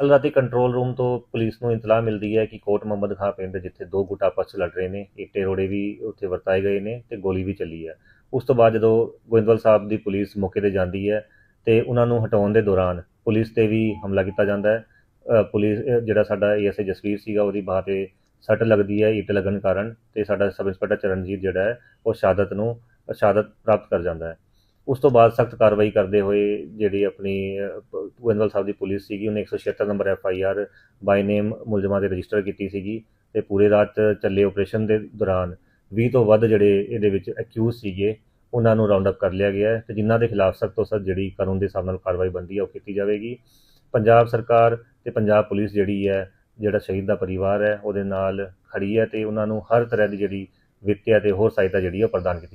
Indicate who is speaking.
Speaker 1: ਕੱਲ ਰਾਤੀ control room ਤੋਂ ਪੁਲਿਸ ਨੂੰ ਇਤਲਾਹ ਮਿਲਦੀ ਹੈ ਕਿ ਕੋਟ ਮੁਹੰਮਦ ਖਾਂ ਪਿੰਡ ਜਿੱਥੇ ਦੋ ਗੁੱਟ ਆਪਸ 'ਚ ਲੜ ਰਹੇ ਨੇ, ਇੱਟੇ ਰੋੜੇ ਵੀ ਉੱਥੇ ਵਰਤਾਏ ਗਏ ਨੇ ਤੇ ਗੋਲੀ ਵੀ ਚੱਲੀ ਹੈ। ਉਸ ਤੋਂ ਬਾਅਦ ਜਦੋਂ ਗੋਇੰਦਵਾਲ ਸਾਹਿਬ ਦੀ ਪੁਲਿਸ ਮੌਕੇ ਤੇ ਜਾਂਦੀ ਹੈ ਤੇ ਉਹਨਾਂ ਨੂੰ ਹਟਾਉਣ ਦੇ ਦੌਰਾਨ ਪੁਲਿਸ ਤੇ ਵੀ ਹਮਲਾ ਕੀਤਾ ਜਾਂਦਾ ਹੈ। ਪੁਲਿਸ ਜਿਹੜਾ ਸਾਡਾ ਏਐਸਏ ਜਸਵੀਰ ਸੀਗਾ, ਉਹਦੀ ਬਾਹ ਤੇ ਸੱਟ ਲੱਗਦੀ ਹੈ, ਇੱਟ ਲੱਗਣ ਕਾਰਨ ਤੇ ਸਾਡਾ ਸਬ ਇੰਸਪੈਕਟਰ ਚਰਨਜੀਤ ਜਿਹੜਾ ਹੈ, ਉਹ ਸ਼ਹਾਦਤ ਨੂੰ, ਸ਼ਹਾਦਤ ਪ੍ਰਾਪਤ ਕਰ ਜਾਂਦਾ ਹੈ। ਉਸ ਤੋਂ ਬਾਅਦ ਸਖਤ ਕਾਰਵਾਈ ਕਰਦੇ ਹੋਏ ਜਿਹੜੀ ਆਪਣੀ ਅ, ਸਾਹਿਬ ਦੀ ਪੁਲਿਸ ਸੀਗੀ ਉਹਨੇ 176 number F I R by name ਮੁਲਜ਼ਮਾਂ ਦੇ ਰਜਿਸਟਰ ਕੀਤੀ ਸੀਗੀ ਤੇ ਪੂਰੇ ਰਾਤ ਚੱਲੇ ਆਪਰੇਸ਼ਨ ਦੇ ਦੌਰਾਨ 20 ਤੋਂ ਵੱਧ ਜਿਹੜੇ ਇਹਦੇ ਵਿੱਚ ਅਕਿਊਜ਼ ਸੀਗੇ ਉਹਨਾਂ ਨੂੰ ਰਾਉਂਡ ਅਪ ਕਰ ਲਿਆ ਗਿਆ ਹੈ ਤੇ ਜਿਨ੍ਹਾਂ ਦੇ ਖਿਲਾਫ ਸਖਤ ਤੋਂ ਸਖਤ ਜਿਹੜੀ ਕਾਨੂੰਨ ਦੇ ਹਿਸਾਬ ਨਾਲ ਕਾਰਵਾਈ ਬਣਦੀ ਹੈ ਉਹ ਕੀਤੀ ਜਾਵੇਗੀ। ਪੰਜਾਬ ਸਰਕਾਰ ਤੇ ਪੰਜਾਬ ਪੁਲਿਸ ਜਿਹੜੀ ਹੈ ਜਿਹੜਾ ਸ਼ਹੀਦ ਦਾ ਪਰਿਵਾਰ ਹੈ ਉਹਦੇ ਨਾਲ ਖੜੀ ਹੈ ਤੇ ਉਹਨਾਂ ਨੂੰ ਹਰ ਤਰ੍ਹਾਂ ਦੀ ਜਿਹੜੀ ਵਿੱਤਿਆ ਤੇ ਹੋਰ ਸਹਾਇਤਾ ਜਿਹੜੀ ਹੈ ਉਹ ਪ੍ਰਦਾਨ ਕੀਤੀ